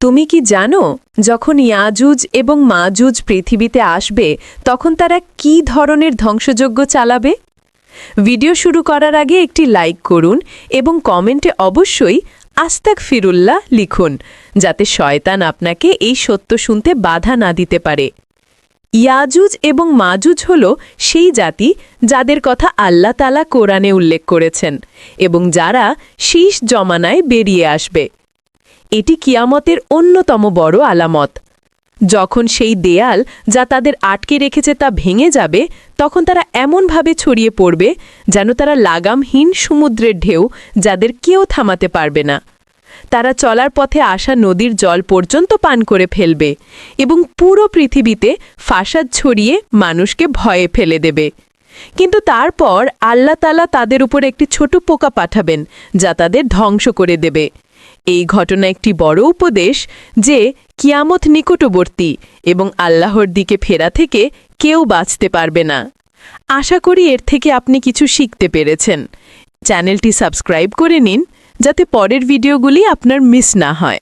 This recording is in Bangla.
তুমি কি জানো, যখন ইয়াজুজ এবং মাজুজ পৃথিবীতে আসবে, তখন তারা কি ধরনের ধ্বংসযজ্ঞ চালাবে? ভিডিও শুরু করার আগে একটি লাইক করুন এবং কমেন্টে অবশ্যই আস্তাক ফিরুল্লাহ লিখুন, যাতে শয়তান আপনাকে এই সত্য শুনতে বাধা না দিতে পারে। ইয়াজুজ এবং মাজুজ হল সেই জাতি যাদের কথা আল্লাহ তালা কোরআনে উল্লেখ করেছেন এবং যারা শীষ জমানায় বেরিয়ে আসবে। এটি কিয়ামতের অন্যতম বড় আলামত। যখন সেই দেয়াল যা তাদের আটকে রেখেছে তা ভেঙে যাবে, তখন তারা এমনভাবে ছড়িয়ে পড়বে যেন তারা লাগামহীন সমুদ্রের ঢেউ যাদের কেউ থামাতে পারবে না। তারা চলার পথে আসা নদীর জল পর্যন্ত পান করে ফেলবে এবং পুরো পৃথিবীতে ফাসাদ ছড়িয়ে মানুষকে ভয়ে ফেলে দেবে। কিন্তু তারপর আল্লাহ তালা তাদের উপর একটি ছোট পোকা পাঠাবেন যা তাদের ধ্বংস করে দেবে। এই ঘটনা একটি বড় উপদেশ যে কিয়ামত নিকটবর্তী এবং আল্লাহর দিকে ফেরা থেকে কেউ বাঁচতে পারবে না। আশা করি এর থেকে আপনি কিছু শিখতে পেরেছেন। চ্যানেলটি সাবস্ক্রাইব করে নিন, যাতে পরের ভিডিওগুলি আপনার মিস না হয়।